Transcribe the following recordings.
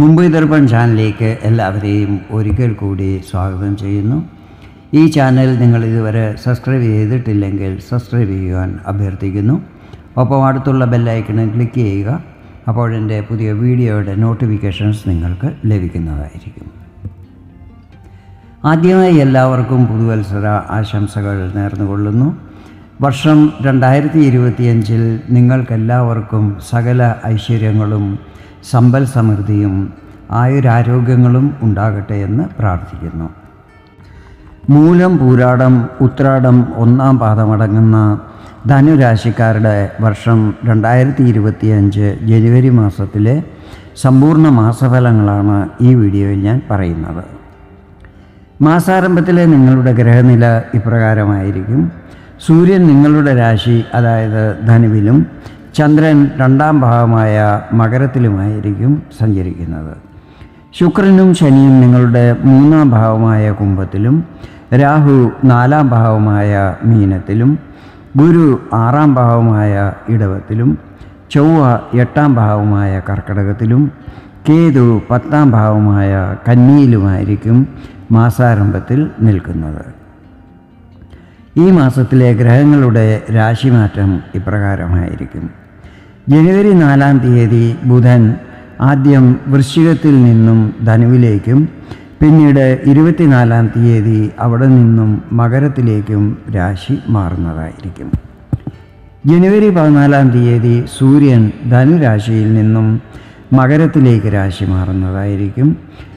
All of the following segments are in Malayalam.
മുംബൈ ദർപ്പൺ ചാനലിലേക്ക് എല്ലാവരെയും ഒരിക്കൽ കൂടി സ്വാഗതം ചെയ്യുന്നു. ഈ ചാനൽ നിങ്ങൾ ഇതുവരെ സബ്സ്ക്രൈബ് ചെയ്തിട്ടില്ലെങ്കിൽ സബ്സ്ക്രൈബ് ചെയ്യുവാൻ അഭ്യർത്ഥിക്കുന്നു. ഒപ്പം അടുത്തുള്ള ബെല്ലൈക്കണിൽ ക്ലിക്ക് ചെയ്യുക അപ്പോൾ എന്റെ പുതിയ വീഡിയോയുടെ നോട്ടിഫിക്കേഷൻസ് നിങ്ങൾക്ക് ലഭിക്കുന്നതായിരിക്കും. ആദ്യമായി എല്ലാവർക്കും പുതുവത്സര ആശംസകൾ നേർന്നുകൊള്ളുന്നു. വർഷം രണ്ടായിരത്തി ഇരുപത്തിയഞ്ചിൽ നിങ്ങൾക്കെല്ലാവർക്കും സകല ഐശ്വര്യങ്ങളും സമ്പൽ സമൃദ്ധിയും ആയുരാരോഗ്യങ്ങളും ഉണ്ടാകട്ടെ എന്ന് പ്രാർത്ഥിക്കുന്നു. മൂലം പൂരാടം ഉത്രാടം ഒന്നാം പാദമടങ്ങുന്ന ധനുരാശിക്കാരുടെ വർഷം രണ്ടായിരത്തി ഇരുപത്തിയഞ്ച് ജനുവരി മാസത്തിലെ സമ്പൂർണ മാസഫലങ്ങളാണ് ഈ വീഡിയോയിൽ ഞാൻ പറയുന്നത്. മാസാരംഭത്തിലെ നിങ്ങളുടെ ഗ്രഹനില ഇപ്രകാരമായിരിക്കും. സൂര്യൻ നിങ്ങളുടെ രാശി അതായത് ധനുവിലും ചന്ദ്രൻ രണ്ടാം ഭാഗമായ മകരത്തിലുമായിരിക്കും സഞ്ചരിക്കുന്നത്. ശുക്രനും ശനിയും നിങ്ങളുടെ മൂന്നാം ഭാവമായ കുംഭത്തിലും രാഹു നാലാം ഭാവമായ മീനത്തിലും ഗുരു ആറാം ഭാവമായ ഇടവത്തിലും ചൊവ്വ എട്ടാം ഭാവമായ കർക്കടകത്തിലും കേതു പത്താം ഭാവമായ കന്നിയിലുമായിരിക്കും മാസാരംഭത്തിൽ നിൽക്കുന്നത്. ഈ മാസത്തിലെ ഗ്രഹങ്ങളുടെ രാശിമാറ്റം ഇപ്രകാരമായിരിക്കും. ജനുവരി നാലാം തീയതി ബുധൻ ആദ്യം വൃശ്ചികത്തിൽ നിന്നും ധനുവിലേക്കും പിന്നീട് ഇരുപത്തിനാലാം തീയതി അവിടെ നിന്നും മകരത്തിലേക്കും രാശി മാറുന്നതായിരിക്കും. ജനുവരി പതിനാലാം തീയതി സൂര്യൻ ധനുരാശിയിൽ നിന്നും മകരത്തിലേക്ക് രാശി മാറുന്നതായിരിക്കും.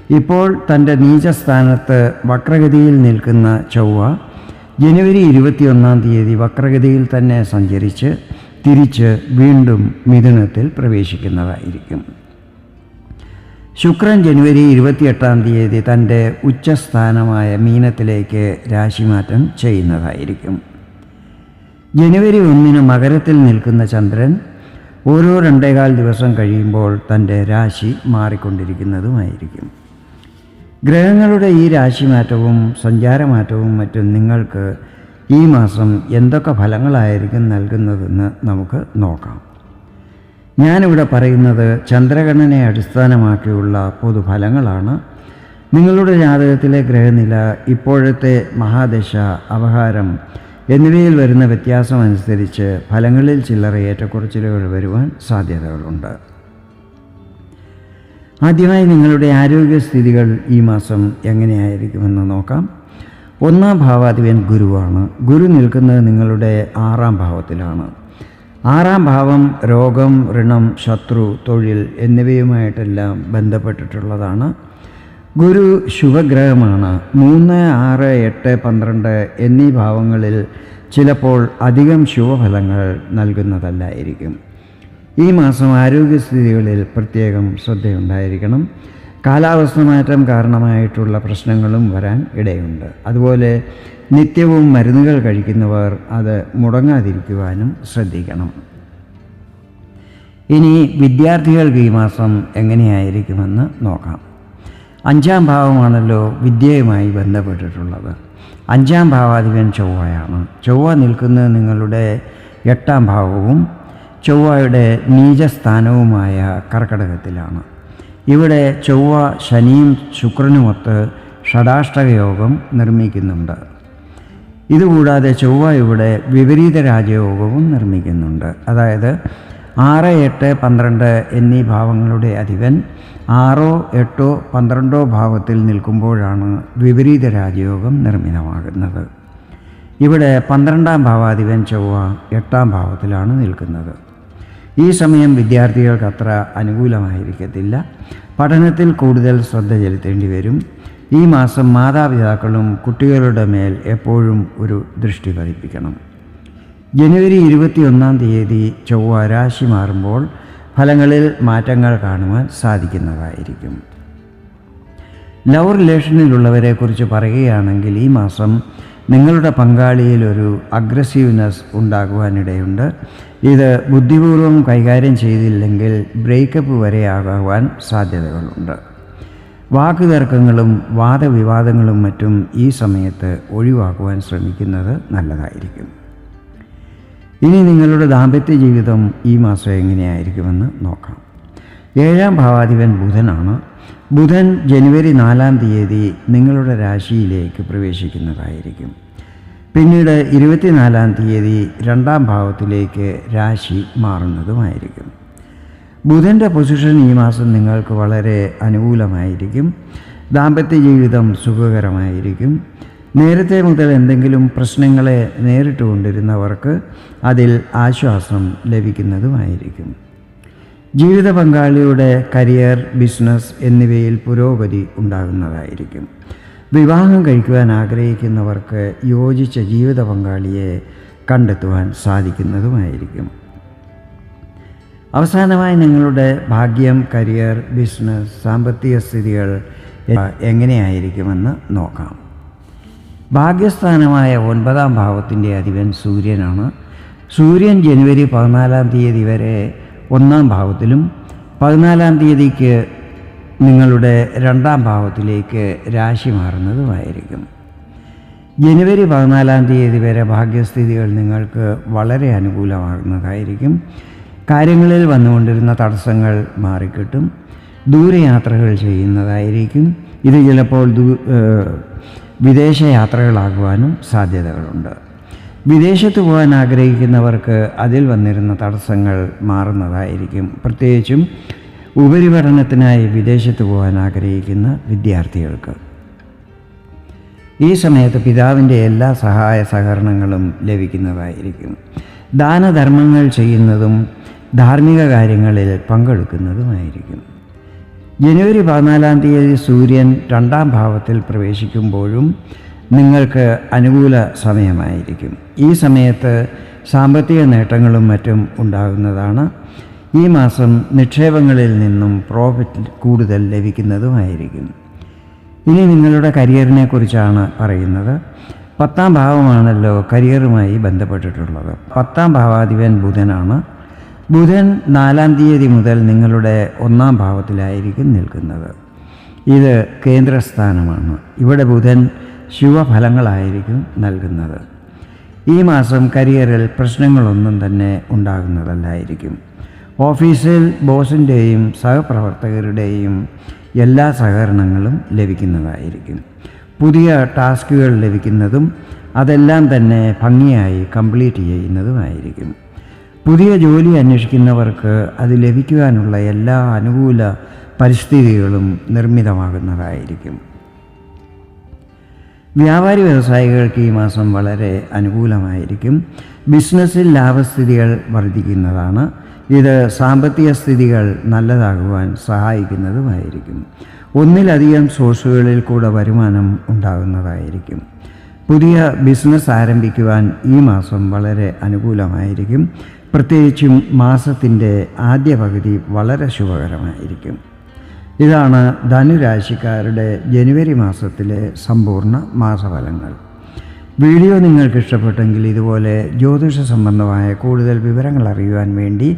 ഇപ്പോൾ തന്റെ നീചസ്ഥാനത്ത് വക്രഗതിയിൽ നിൽക്കുന്ന ചൊവ്വ ജനുവരി ഇരുപത്തിയൊന്നാം തീയതി വക്രഗതിയിൽ തന്നെ സഞ്ചരിച്ച് തിരിച്ച് വീണ്ടും മിഥുനത്തിൽ പ്രവേശിക്കുന്നതായിരിക്കും. ശുക്രൻ ജനുവരി ഇരുപത്തിയെട്ടാം തീയതി തന്റെ ഉച്ചസ്ഥാനമായ മീനത്തിലേക്ക് രാശിമാറ്റം ചെയ്യുന്നതായിരിക്കും. ജനുവരി ഒന്നിന് മകരത്തിൽ നിൽക്കുന്ന ചന്ദ്രൻ ഓരോ രണ്ടേകാൽ ദിവസം കഴിയുമ്പോൾ തന്റെ രാശി മാറിക്കൊണ്ടിരിക്കുന്നതുമായിരിക്കും. ഗ്രഹങ്ങളുടെ ഈ രാശിമാറ്റവും സഞ്ചാരമാറ്റവും മറ്റും നിങ്ങൾക്ക് ഈ മാസം എന്തൊക്കെ ഫലങ്ങളായിരിക്കും നൽകുന്നതെന്ന് നമുക്ക് നോക്കാം. ഞാനിവിടെ പറയുന്നത് ചന്ദ്രഗണനെ അടിസ്ഥാനമാക്കിയുള്ള പൊതുഫലങ്ങളാണ്. നിങ്ങളുടെ ജാതകത്തിലെ ഗ്രഹനില ഇപ്പോഴത്തെ മഹാദശ അപഹാരം എന്നിവയിൽ വരുന്ന വ്യത്യാസമനുസരിച്ച് ഫലങ്ങളിൽ ചില്ലറ ഏറ്റക്കുറച്ചിലുകൾ വരുവാൻ സാധ്യതകളുണ്ട്. ആദ്യമായി നിങ്ങളുടെ ആരോഗ്യസ്ഥിതികൾ ഈ മാസം എങ്ങനെയായിരിക്കുമെന്ന് നോക്കാം. ഒന്നാം ഭാവാധിപൻ ഗുരുവാണ്. ഗുരു നിൽക്കുന്നത് നിങ്ങളുടെ ആറാം ഭാവത്തിലാണ്. ആറാം ഭാവം രോഗം ഋണം ശത്രു തൊഴിൽ എന്നിവയുമായിട്ടെല്ലാം ബന്ധപ്പെട്ടിട്ടുള്ളതാണ്. ഗുരു ശുഭഗ്രഹമാണ്. മൂന്ന് ആറ് എട്ട് പന്ത്രണ്ട് എന്നീ ഭാവങ്ങളിൽ ചിലപ്പോൾ അധികം ശുഭഫലങ്ങൾ നൽകുന്നതല്ലായിരിക്കും. ഈ മാസം ആരോഗ്യസ്ഥിതികളിൽ പ്രത്യേകം ശ്രദ്ധയുണ്ടായിരിക്കണം. കാലാവസ്ഥ മാറ്റം കാരണമായിട്ടുള്ള പ്രശ്നങ്ങളും വരാൻ ഇടയുണ്ട്. അതുപോലെ നിത്യവും മരുന്നുകൾ കഴിക്കുന്നവർ അത് മുടങ്ങാതിരിക്കുവാനും ശ്രദ്ധിക്കണം. ഇനി വിദ്യാർത്ഥികൾക്ക് ഈ മാസം എങ്ങനെയായിരിക്കുമെന്ന് നോക്കാം. അഞ്ചാം ഭാവമാണല്ലോ വിദ്യയുമായി ബന്ധപ്പെട്ടിട്ടുള്ളത്. അഞ്ചാം ഭാവാധിപൻ ചൊവ്വയാണ്. ചൊവ്വ നിൽക്കുന്നത് നിങ്ങളുടെ എട്ടാം ഭാവവും ചൊവ്വയുടെ നീചസ്ഥാനവുമായ കർക്കടകത്തിലാണ്. ഇവിടെ ചൊവ്വ ശനിയും ശുക്രനുമൊത്ത് ഷടാഷ്ടകയോഗം നിർമ്മിക്കുന്നുണ്ട്. ഇതുകൂടാതെ ചൊവ്വ ഇവിടെ വിപരീത രാജയോഗവും നിർമ്മിക്കുന്നുണ്ട്. അതായത് ആറ് എട്ട് പന്ത്രണ്ട് എന്നീ ഭാവങ്ങളുടെ അധിപൻ ആറോ എട്ടോ പന്ത്രണ്ടോ ഭാവത്തിൽ നിൽക്കുമ്പോഴാണ് വിപരീത രാജയോഗം നിർമ്മിതമാകുന്നത്. ഇവിടെ പന്ത്രണ്ടാം ഭാവാധിപൻ ചൊവ്വ എട്ടാം ഭാവത്തിലാണ് നിൽക്കുന്നത്. ഈ സമയം വിദ്യാർത്ഥികൾക്ക് അത്ര അനുകൂലമായിരിക്കത്തില്ല. പഠനത്തിൽ കൂടുതൽ ശ്രദ്ധ ചെലുത്തേണ്ടി വരും. ഈ മാസം മാതാപിതാക്കളും കുട്ടികളുടെ മേൽ എപ്പോഴും ഒരു ദൃഷ്ടി പതിപ്പിക്കണം. ജനുവരി ഇരുപത്തിയൊന്നാം തീയതി ചൊവ്വ രാശി മാറുമ്പോൾ ഫലങ്ങളിൽ മാറ്റങ്ങൾ കാണുവാൻ സാധിക്കുന്നതായിരിക്കും. ലവ് റിലേഷനിലുള്ളവരെക്കുറിച്ച് പറയുകയാണെങ്കിൽ ഈ മാസം നിങ്ങളുടെ പങ്കാളിയിൽ ഒരു അഗ്രസീവ്നെസ് ഉണ്ടാകുവാനിടയുണ്ട്. ഇത് ബുദ്ധിപൂർവം കൈകാര്യം ചെയ്തില്ലെങ്കിൽ ബ്രേക്കപ്പ് വരെ ആകാൻ സാധ്യതകളുണ്ട്. വാക്കുതർക്കങ്ങളും വാദവിവാദങ്ങളും മറ്റും ഈ സമയത്ത് ഒഴിവാക്കുവാൻ ശ്രമിക്കുന്നത് നല്ലതായിരിക്കും. ഇനി നിങ്ങളുടെ ദാമ്പത്യ ജീവിതം ഈ മാസം എങ്ങനെയായിരിക്കുമെന്ന് നോക്കാം. ഏഴാം ഭാവാധിപൻ ബുധനാണ്. ബുധൻ ജനുവരി നാലാം തീയതി നിങ്ങളുടെ രാശിയിലേക്ക് പ്രവേശിക്കുന്നതായിരിക്കും. പിന്നീട് ഇരുപത്തിനാലാം തീയതി രണ്ടാം ഭാവത്തിലേക്ക് രാശി മാറുന്നതുമായിരിക്കും. ബുധന്റെ പൊസിഷൻ ഈ മാസം നിങ്ങൾക്ക് വളരെ അനുകൂലമായിരിക്കും. ദാമ്പത്യ ജീവിതം സുഖകരമായിരിക്കും. നേരത്തെ മുതൽ എന്തെങ്കിലും പ്രശ്നങ്ങളെ നേരിട്ട് കൊണ്ടിരുന്നവർക്ക് അതിൽ ആശ്വാസം ലഭിക്കുന്നതുമായിരിക്കും. ജീവിത പങ്കാളിയുടെ കരിയർ ബിസിനസ് എന്നിവയിൽ പുരോഗതി ഉണ്ടാകുന്നതായിരിക്കും. വിവാഹം കഴിക്കുവാൻ ആഗ്രഹിക്കുന്നവർക്ക് യോജിച്ച ജീവിത പങ്കാളിയെ കണ്ടെത്തുവാൻ സാധിക്കുന്നതുമായിരിക്കും. അവസാനമായി നിങ്ങളുടെ ഭാഗ്യം കരിയർ ബിസിനസ് സാമ്പത്തിക സ്ഥിതികൾ എങ്ങനെയായിരിക്കുമെന്ന് നോക്കാം. ഭാഗ്യസ്ഥാനമായ ഒൻപതാം ഭാവത്തിന്റെ അധിപൻ സൂര്യനാണ്. സൂര്യൻ ജനുവരി പതിനാലാം തീയതി വരെ ഒന്നാം ഭാവത്തിലും പതിനാലാം തീയതിക്ക് നിങ്ങളുടെ രണ്ടാം ഭാവത്തിലേക്ക് രാശി മാറുന്നതുമായിരിക്കും. ജനുവരി പതിനാലാം തീയതി വരെ ഭാഗ്യസ്ഥിതികൾ നിങ്ങൾക്ക് വളരെ അനുകൂലമാകുന്നതായിരിക്കും. കാര്യങ്ങളിൽ വന്നുകൊണ്ടിരുന്ന തടസ്സങ്ങൾ മാറിക്കിട്ടും. ദൂരയാത്രകൾ ചെയ്യുന്നതായിരിക്കും. ഇത് ചിലപ്പോൾ ദൂ വിദേശ സാധ്യതകളുണ്ട്. വിദേശത്ത് പോകാൻ ആഗ്രഹിക്കുന്നവർക്ക് അതിൽ വന്നിരുന്ന തടസ്സങ്ങൾ മാറുന്നതായിരിക്കും. പ്രത്യേകിച്ചും ഉപരിപഠനത്തിനായി വിദേശത്ത് പോകാൻ ആഗ്രഹിക്കുന്ന വിദ്യാർത്ഥികൾക്ക്. ഈ സമയത്ത് പിതാവിന്റെ എല്ലാ സഹായ സഹകരണങ്ങളും ലഭിക്കുന്നതായിരിക്കും. ദാനധർമ്മങ്ങൾ ചെയ്യുന്നതും ധാർമ്മിക കാര്യങ്ങളിൽ പങ്കെടുക്കുന്നതുമായിരിക്കും. ജനുവരി പതിനാലാം തീയതി സൂര്യൻ രണ്ടാം ഭാവത്തിൽ പ്രവേശിക്കുമ്പോഴും നിങ്ങൾക്ക് അനുകൂല സമയമായിരിക്കും. ഈ സമയത്ത് സാമ്പത്തിക നേട്ടങ്ങളും മറ്റും ഉണ്ടാകുന്നതാണ് ഈ മാസം നിക്ഷേപങ്ങളിൽ നിന്നും പ്രോഫിറ്റ് കൂടുതൽ ലഭിക്കുന്നതുമായിരിക്കും. ഇനി നിങ്ങളുടെ കരിയറിനെ കുറിച്ചാണ് പറയുന്നത്. പത്താം ഭാവമാണല്ലോ കരിയറുമായി ബന്ധപ്പെട്ടിട്ടുള്ളത്. പത്താം ഭാവാധിപൻ ബുധനാണ്. ബുധൻ നാലാം തീയതി മുതൽ നിങ്ങളുടെ ഒന്നാം ഭാവത്തിലായിരിക്കും നിൽക്കുന്നത്. ഇത് കേന്ദ്രസ്ഥാനമാണ്. ഇവിടെ ബുധൻ ശുഭഫലങ്ങളായിരിക്കും നൽകുന്നത്. ഈ മാസം കരിയറിൽ പ്രശ്നങ്ങളൊന്നും തന്നെ ഉണ്ടാകുന്നതല്ലായിരിക്കും. ഓഫീസിൽ ബോസിന്റെയും സഹപ്രവർത്തകരുടെയും എല്ലാ സഹകരണങ്ങളും ലഭിക്കുന്നതായിരിക്കും. പുതിയ ടാസ്കുകൾ ലഭിക്കുന്നതും അതെല്ലാം തന്നെ ഭംഗിയായി കംപ്ലീറ്റ് ചെയ്യുന്നതുമായിരിക്കും. പുതിയ ജോലി അന്വേഷിക്കുന്നവർക്ക് അത് ലഭിക്കുവാനുള്ള എല്ലാ അനുകൂല പരിസ്ഥിതികളും നിർമ്മിതമാകുന്നതായിരിക്കും. വ്യാപാരി വ്യവസായികൾക്ക് ഈ മാസം വളരെ അനുകൂലമായിരിക്കും. ബിസിനസ്സിൽ ലാഭസ്ഥിതികൾ വർദ്ധിക്കുന്നതാണ് ഇത് സാമ്പത്തിക സ്ഥിതികൾ നല്ലതാകുവാൻ സഹായിക്കുന്നതുമായിരിക്കും. ഒന്നിലധികം സോഴ്സുകളിൽ കൂടെ വരുമാനം ഉണ്ടാകുന്നതായിരിക്കും. പുതിയ ബിസിനസ് ആരംഭിക്കുവാൻ ഈ മാസം വളരെ അനുകൂലമായിരിക്കും. പ്രത്യേകിച്ചും മാസത്തിന്റെ ആദ്യ പകുതി വളരെ ശുഭകരമായിരിക്കും. ഇതാണ് ധനുരാശിക്കാരുടെ ജനുവരി മാസത്തിലെ സമ്പൂർണ മാസഫലങ്ങൾ. വീഡിയോ നിങ്ങൾക്ക് ഇഷ്ടപ്പെട്ടെങ്കിൽ ഇതുപോലെ ജ്യോതിഷ സംബന്ധമായ കൂടുതൽ വിവരങ്ങൾ അറിയുവാൻ വേണ്ടി